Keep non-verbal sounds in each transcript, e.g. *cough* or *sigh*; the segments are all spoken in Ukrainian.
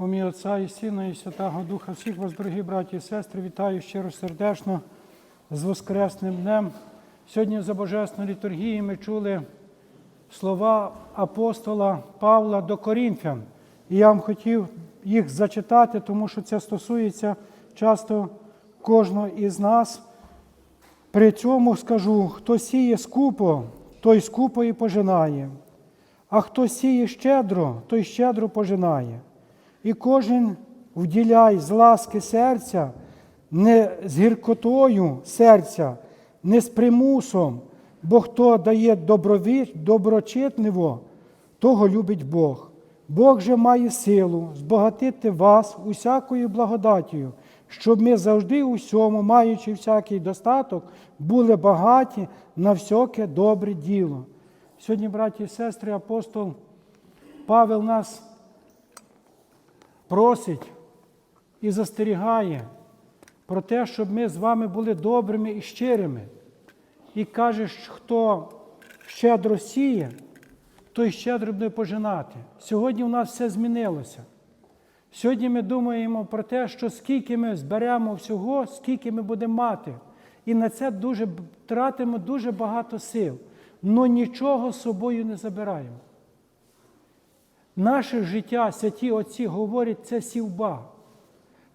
У ім'я Отця і Сина, і Святого Духа, всіх вас, дорогі браті і сестри, вітаю щиро сердечно з Воскресним днем. Сьогодні за Божественною літургією ми чули слова апостола Павла до Корінфян. І я вам хотів їх зачитати, тому що це стосується часто кожного із нас. При цьому скажу, хто сіє скупо, той скупо і пожинає, а хто сіє щедро, той щедро пожинає. І кожен вділяй з ласки серця, не з гіркотою серця, не з примусом, бо хто дає доброві- доброчитливо, того любить Бог. Бог же має силу збагатити вас усякою благодаттю, щоб ми завжди у всьому, маючи всякий достаток, були багаті на всяке добре діло. Сьогодні, браті і сестри, апостол Павел нас просить і застерігає про те, щоб ми з вами були добрими і щирими. І каже, що хто щедро сіє, той щедро буде пожинати. Сьогодні у нас все змінилося. Сьогодні ми думаємо про те, що скільки ми зберемо всього, скільки ми будемо мати. І на це дуже тратимо дуже багато сил, але нічого з собою не забираємо. Наше життя, святі отці говорять, це сівба.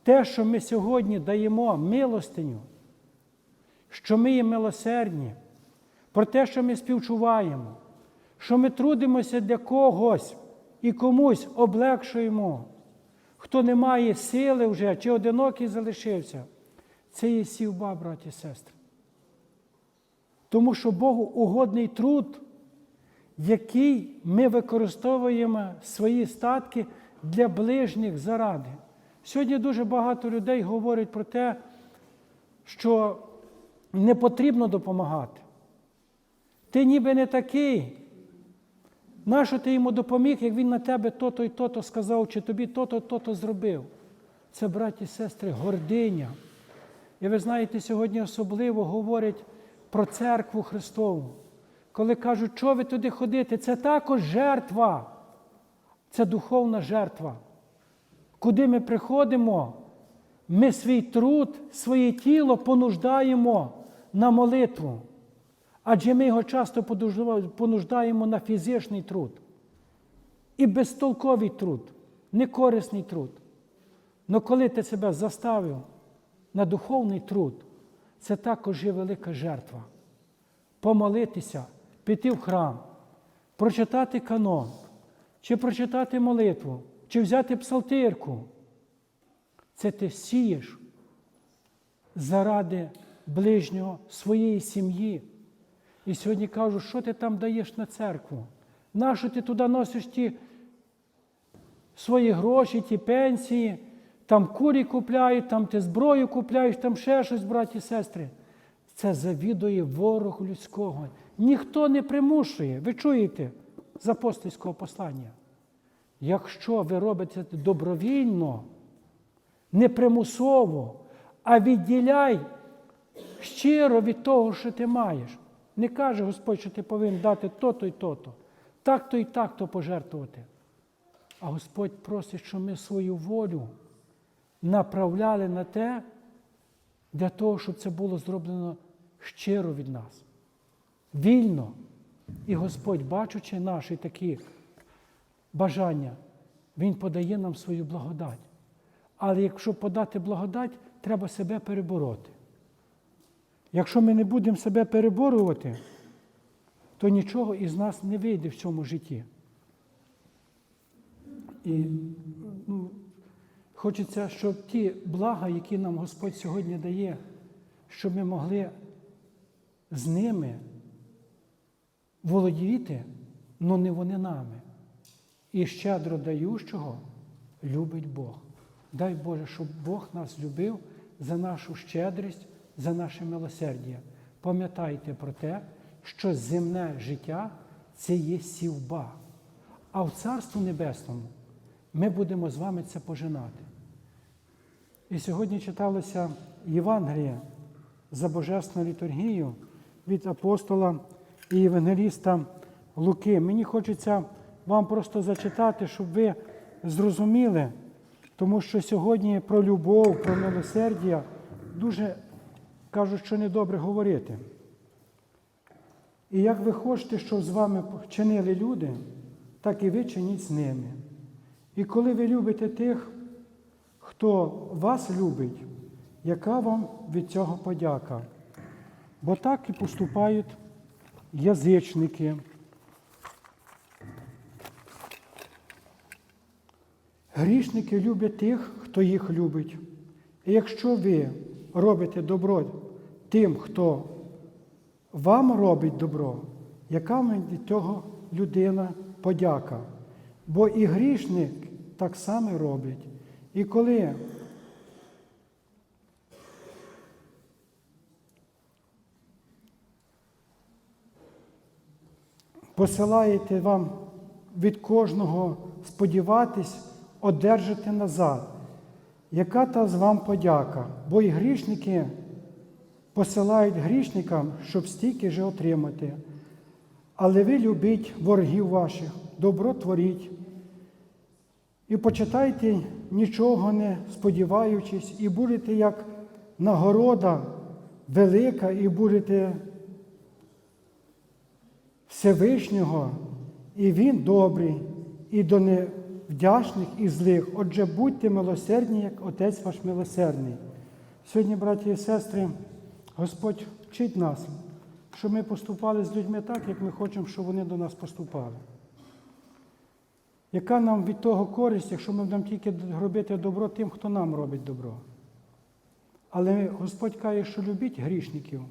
Те, що ми сьогодні даємо милостиню, що ми є милосердні, про те, що ми співчуваємо, що ми трудимося для когось і комусь облегшуємо, хто не має сили вже чи одинокий залишився, це є сівба, браті і сестри. Тому що Богу угодний труд, який ми використовуємо свої статки для ближніх заради. Сьогодні дуже багато людей говорять про те, що не потрібно допомагати. Ти ніби не такий. Нащо ти йому допоміг, як він на тебе то-то і то-то сказав, чи тобі то-то, то-то зробив? Це, браті і сестри, гординя. І ви знаєте, сьогодні особливо говорять про церкву Христову. Коли кажуть, що ви туди ходите, це також жертва. Це духовна жертва. Куди ми приходимо, ми свій труд, своє тіло понуждаємо на молитву. Адже ми його часто понуждаємо на фізичний труд. І безтолковий труд, некорисний труд. Но коли ти себе заставив на духовний труд, це також є велика жертва. Помолитися, піти в храм, прочитати канон, чи прочитати молитву, чи взяти псалтирку. Це ти сієш заради ближнього своєї сім'ї. І сьогодні кажу, що ти там даєш на церкву? Нащо ти туди носиш ті свої гроші, ті пенсії, там курі купляють, там ти зброю купляєш, там ще щось, браті і сестри. Це завідує ворог людського. Ніхто не примушує. Ви чуєте з апостольського послання? Якщо ви робите це добровільно, не примусово, а відділяй щиро від того, що ти маєш. Не каже Господь, що ти повинен дати то-то і то-то, так-то і так-то пожертвувати. А Господь просить, щоб ми свою волю направляли на те, для того, щоб це було зроблено щиро від нас, вільно. І Господь, бачучи наші такі бажання, Він подає нам свою благодать. Але якщо подати благодать, треба себе перебороти. Якщо ми не будемо себе переборювати, то нічого із нас не вийде в цьому житті. І ну, хочеться, щоб ті блага, які нам Господь сьогодні дає, щоб ми могли з ними володіти, але не вони нами. І щедро даючого любить Бог. Дай Боже, щоб Бог нас любив за нашу щедрість, за наше милосердя. Пам'ятайте про те, що земне життя це є сівба. А в Царству Небесному ми будемо з вами це пожинати. І сьогодні читалося Євангеліє за Божественну літургію від апостола і євангеліста Луки. Мені хочеться вам просто зачитати, щоб ви зрозуміли, Тому що сьогодні про любов, про милосердя дуже кажуть, що недобре говорити. І як ви хочете, щоб з вами чинили люди, так і ви чиніть з ними. І коли ви любите тих, хто вас любить, яка вам від цього подяка? Бо так і поступають язичники. Грішники люблять тих, хто їх любить. І якщо ви робите добро тим, хто вам робить добро, яка від цього людина подяка? Бо і грішник так само робить. І коли посилаєте вам від кожного сподіватись, одержите назад. Яка та з вам подяка? Бо і грішники посилають грішникам, щоб стільки же отримати. Але ви любіть ворогів ваших, добро творіть. І почитайте, нічого не сподіваючись, і будете як нагорода велика, і будете Всевишнього, і Він добрий, і до невдячних, і злих. Отже, будьте милосердні, як Отець ваш милосердний. Сьогодні, браті і сестри, Господь вчить нас, щоб ми поступали з людьми так, як ми хочемо, щоб вони до нас поступали. Яка нам від того користь, якщо ми будемо тільки робити добро тим, хто нам робить добро? Але Господь каже, що любіть грішників,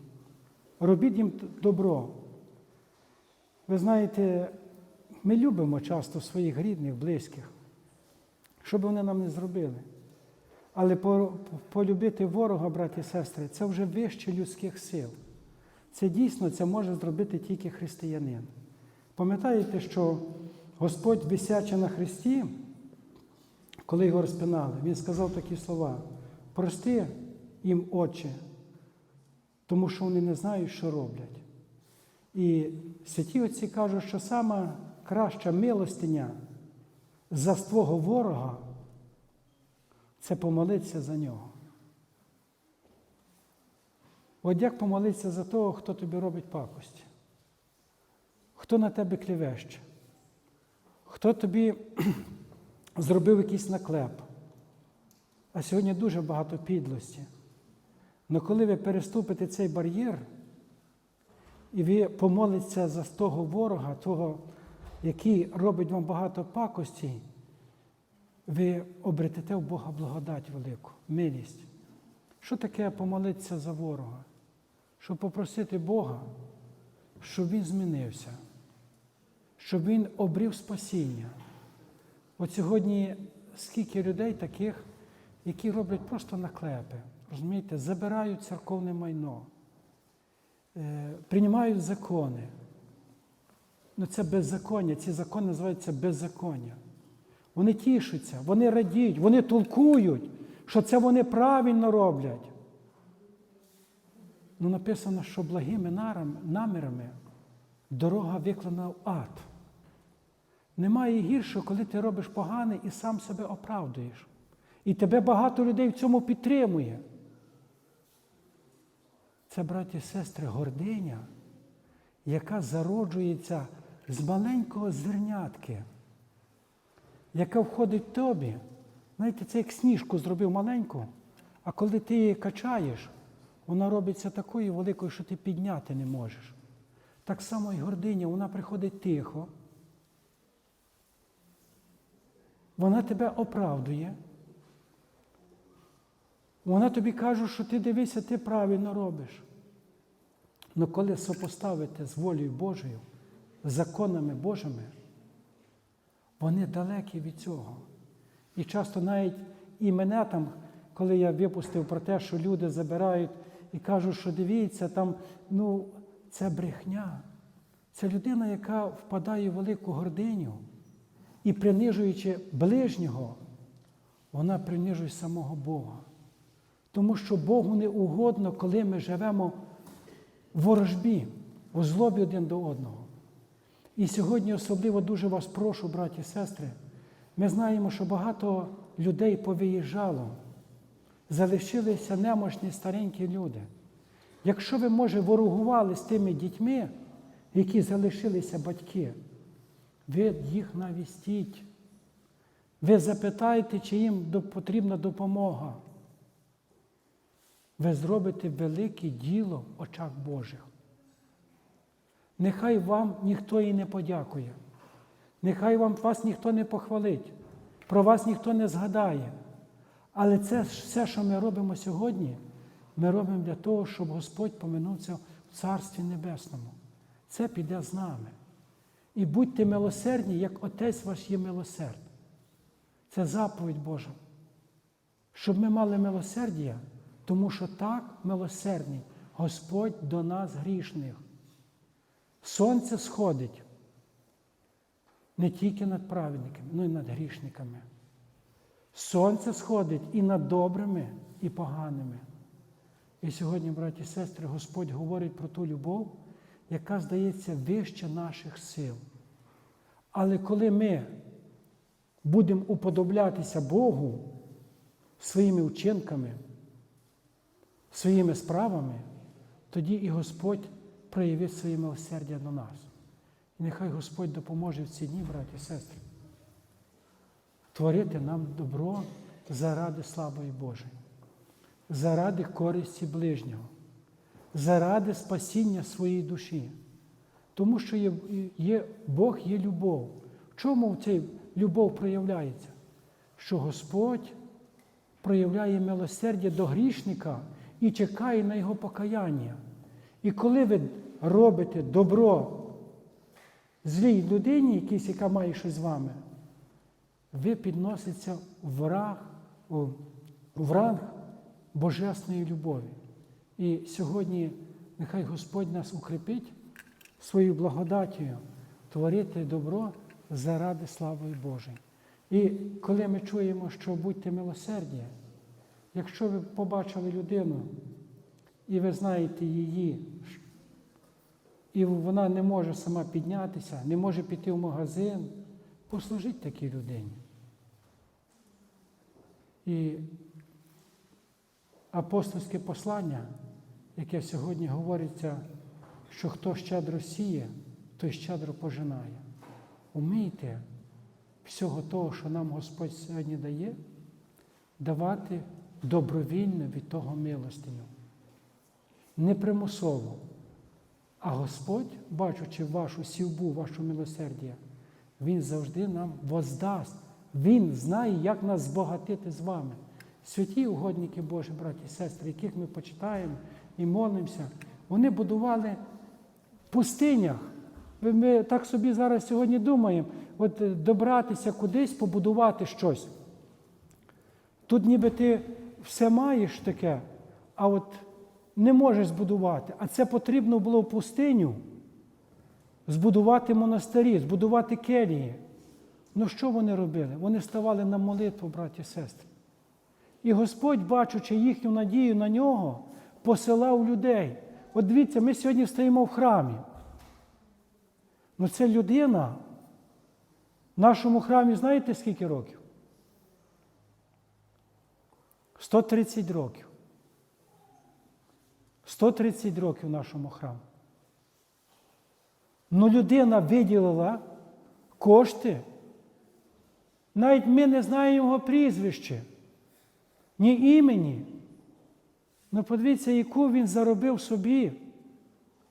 робіть їм добро. Ви знаєте, ми любимо часто своїх рідних, близьких, що б вони нам не зробили. Але полюбити ворога, браті і сестри, це вже вище людських сил. Це дійсно це може зробити тільки християнин. Пам'ятаєте, що Господь, висячи на Христі, коли його розпинали, Він сказав такі слова: прости їм, Отче, тому що вони не знають, що роблять. І святі отці кажуть, що сама краща милостиня за свого ворога це помолитися за нього. От як помолитися за того, хто тобі робить пакості, хто на тебе клівеще, хто тобі *clears throat* зробив якийсь наклеп. А сьогодні дуже багато підлості. Але коли ви переступите цей бар'єр, і ви помолитеся за того ворога, того, який робить вам багато пакостей, ви обретете в Бога благодать велику, милість. Що таке помолитися за ворога? Щоб попросити Бога, щоб він змінився, щоб він обрів спасіння. От сьогодні скільки людей таких, які роблять просто наклепи, розумієте, забирають церковне майно. Е, приймають закони. Ну це беззаконня, ці закони називаються беззаконня. Вони тішуться, вони радіють, вони толкують, що це вони правильно роблять. Ну, написано, що благими намірами дорога виклана в ад. Немає гіршого, коли ти робиш погане і сам себе оправдуєш. І тебе багато людей в цьому підтримує. Це, браті і сестри, гординя, яка зароджується з маленького зернятки, яка входить в тобі. Знаєте, це як сніжку зробив маленьку, а коли ти її качаєш, вона робиться такою великою, що ти підняти не можеш. Так само і гординя, вона приходить тихо. Вона тебе оправдує. Вона тобі каже, що ти дивися, ти правильно робиш. Але коли сопоставити з волею Божою, з законами Божими, вони далекі від цього. І часто навіть і мене там, коли я випустив про те, що люди забирають і кажуть, що дивіться, там, ну, це брехня. Це людина, яка впадає в велику гординю і принижуючи ближнього, вона принижує самого Бога. Тому що Богу не угодно, коли ми живемо в ворожбі, у злобі один до одного. І сьогодні особливо дуже вас прошу, браті і сестри, ми знаємо, що багато людей повиїжджало, залишилися немощні старенькі люди. Якщо ви, може, ворогували з тими дітьми, які залишилися батьки, ви їх навістіть. Ви запитайте, чи їм потрібна допомога. Ви зробите велике діло в очах Божих. Нехай вам ніхто і не подякує. Нехай вам вас ніхто не похвалить, про вас ніхто не згадає. Але це все, що ми робимо сьогодні, ми робимо для того, щоб Господь поминувся в Царстві Небесному. Це піде з нами. І будьте милосердні, як Отець ваш є милосерд. Це заповідь Божа. Щоб ми мали милосердя, тому що так милосердний Господь до нас грішних. Сонце сходить не тільки над праведниками, але й над грішниками. Сонце сходить і над добрими, і поганими. І сьогодні, браті і сестри, Господь говорить про ту любов, яка здається вище наших сил. Але коли ми будемо уподоблятися Богу своїми вчинками, своїми справами, тоді і Господь проявить своє милосердя до нас. І нехай Господь допоможе в ці дні, браті і сестри, творити нам добро заради слави Божої, заради користі ближнього, заради спасіння своєї душі. Тому що є, є, Бог є любов. В чому ця любов проявляється? Що Господь проявляє милосердя до грішника і чекає на його покаяння. І коли ви робите добро злій людині, якійсь, яка має щось з вами, ви підноситься в ранг, в ранг Божесної любові. І сьогодні нехай Господь нас укріпить своєю благодаттю творити добро заради слави Божої. І коли ми чуємо, що будьте милосердні, якщо ви побачили людину, і ви знаєте її, і вона не може сама піднятися, не може піти в магазин, послужіть такій людині. І апостольське послання, яке сьогодні говориться, що хто щедро сіє, той щедро пожинає. Умійте всього того, що нам Господь сьогодні дає, давати добровільно від того милостиню. Не примусово. А Господь, бачучи вашу сівбу, вашу милосердя, Він завжди нам воздасть. Він знає, як нас збагатити з вами. Святі угодники Божі, браті і сестри, яких ми почитаємо і молимося, вони будували в пустинях. Ми- так собі зараз сьогодні думаємо, от е, добратися кудись, побудувати щось. Тут ніби ти все маєш таке, а от не можеш збудувати. А це потрібно було в пустиню збудувати монастирі, збудувати келії. Ну що вони робили? Вони ставали на молитву, браті і сестри. І Господь, бачучи їхню надію на нього, посилав людей. От дивіться, ми сьогодні стоїмо в храмі. Ну це людина. В нашому храмі знаєте скільки років? 130 років. 130 років нашому храму. Ну, людина виділила кошти. Навіть ми не знаємо його прізвище, ні імені. Ну, подивіться, яку він заробив собі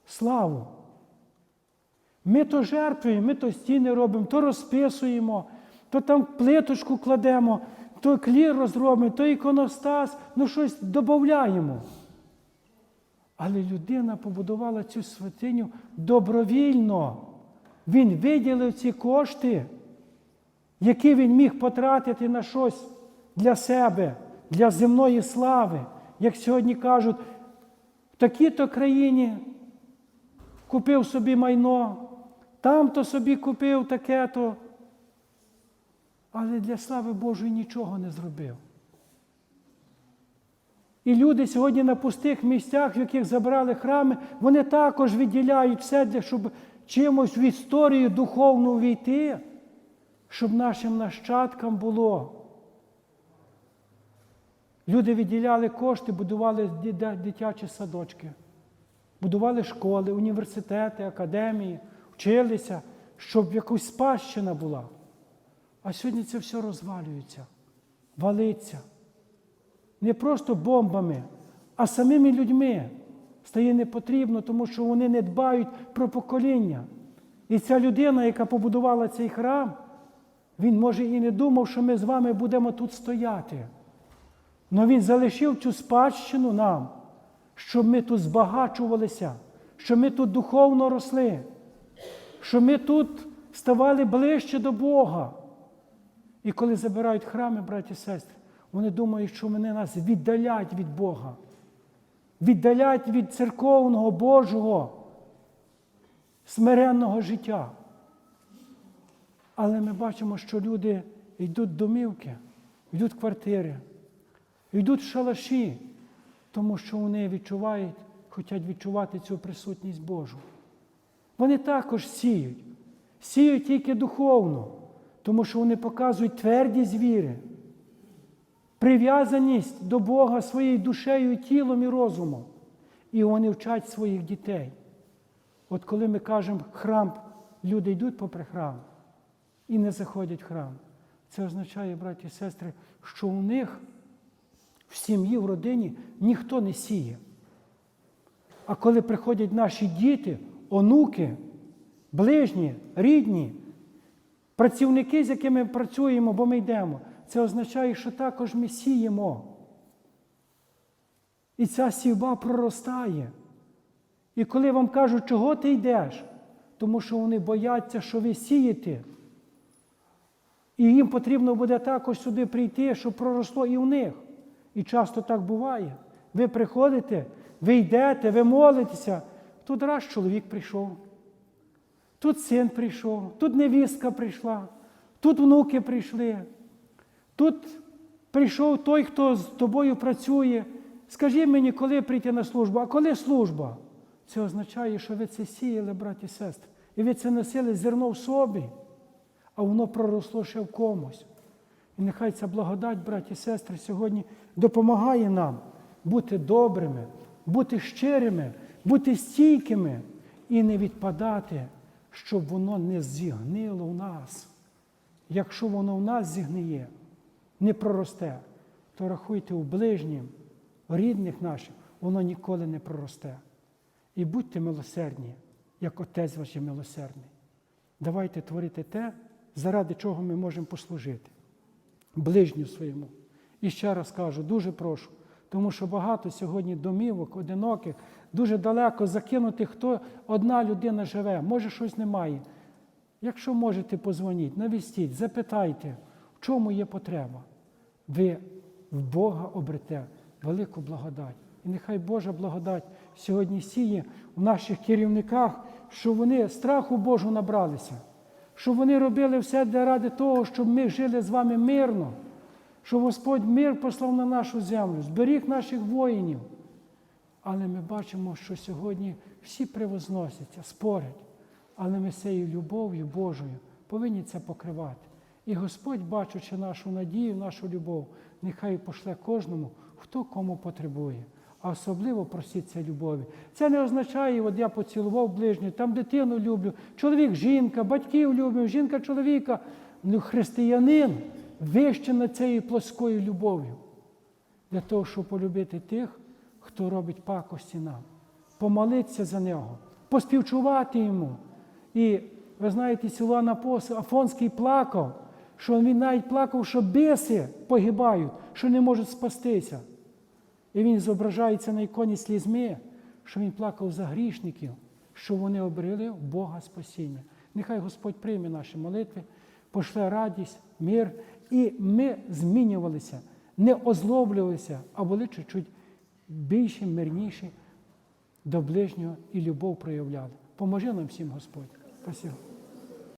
славу. Ми то жертвуємо, ми то стіни робимо, то розписуємо, то там плиточку кладемо, то клір розробимо, то іконостас, ну щось додаємо. Але людина побудувала цю святиню добровільно. Він виділив ці кошти, які він міг потратити на щось для себе, для земної слави. Як сьогодні кажуть, в такій-то країні купив собі майно, там-то собі купив таке-то. Але для слави Божої нічого не зробив. І люди сьогодні на пустих місцях, в яких забрали храми, вони також відділяють все, для, щоб чимось в історію духовну війти, щоб нашим нащадкам було Люди відділяли кошти, будували дитячі садочки, будували школи, університети, академії, вчилися, щоб якась спадщина була. А сьогодні це все розвалюється, валиться. Не просто бомбами, а самими людьми стає непотрібно, тому що вони не дбають про покоління. І ця людина, яка побудувала цей храм, він може і не думав, що ми з вами будемо тут стояти. Але він залишив цю спадщину нам, щоб ми тут збагачувалися, щоб ми тут духовно росли, щоб ми тут ставали ближче до Бога. І коли забирають храми, браті і сестри, вони думають, що вони нас віддалять від Бога, віддалять від церковного Божого, смиренного життя. Але ми бачимо, що люди йдуть домівки, йдуть квартири, йдуть шалаші, тому що вони відчувають, хочуть відчувати цю присутність Божу. Вони також сіють, сіють тільки духовно, тому що вони показують твердість віри, прив'язаність до Бога своєю душею, тілом і розумом. І вони вчать своїх дітей. От коли ми кажемо храм, люди йдуть попри храм і не заходять в храм. Це означає, браті і сестри, що у них в сім'ї, в родині ніхто не сіє. А коли приходять наші діти, онуки, ближні, рідні, працівники, з якими ми працюємо, бо ми йдемо, це означає, що також ми сіємо. І ця сівба проростає. І коли вам кажуть, чого ти йдеш, тому що вони бояться, що ви сієте. І їм потрібно буде також сюди прийти, щоб проросло і в них. І часто так буває. Ви приходите, ви йдете, ви молитеся. Тут раз чоловік прийшов, тут син прийшов, тут невістка прийшла, тут внуки прийшли, тут прийшов той, хто з тобою працює. Скажи мені, коли прийти на службу, а коли служба? Це означає, що ви це сіяли, браті і сестри, і ви це носили зерно в собі, а воно проросло ще в комусь. І нехай ця благодать, браті і сестри, сьогодні допомагає нам бути добрими, бути щирими, бути стійкими і не відпадати, щоб воно не зігнило в нас. Якщо воно в нас зігниє, не проросте, то рахуйте у ближнім, рідних наших, воно ніколи не проросте. І будьте милосердні, як Отець ваш є милосердний. Давайте творити те, заради чого ми можемо послужити ближню своєму. І ще раз кажу, дуже прошу, тому що багато сьогодні домівок, одиноких, дуже далеко закинутих, хто одна людина живе, може щось немає. Якщо можете, позвоніть, навістіть, запитайте, в чому є потреба. Ви в Бога обрете велику благодать. І нехай Божа благодать сьогодні сіє в наших керівниках, щоб вони страху Божу набралися щоб вони робили все для ради того, щоб ми жили з вами мирно, щоб Господь мир послав на нашу землю, зберіг наших воїнів. Але ми бачимо, що сьогодні всі превозносяться, спорять, але ми цією любов'ю Божою повинні це покривати. І Господь, бачучи нашу надію, нашу любов, нехай пошле кожному, хто кому потребує. А особливо просіться любові. Це не означає, от я поцілував ближню, там дитину люблю, чоловік, жінка, батьків люблю, жінка чоловіка. Ну, християнин вище над цією плоскою любов'ю. Для того, щоб полюбити тих, хто робить пакості нам, помолитися за нього, поспівчувати йому. І ви знаєте, Силуан Апостол Афонський плакав, що він навіть плакав, що біси погибають, що не можуть спастися. І він зображається на іконі слізьми, що він плакав за грішників, що вони обрели Бога спасіння. Нехай Господь прийме наші молитви, пошле радість, мир, і ми змінювалися, не озлоблювалися, а були чуть-чуть більші, мирніші до ближнього і любов проявляли. Поможи нам всім, Господь. Спасибо.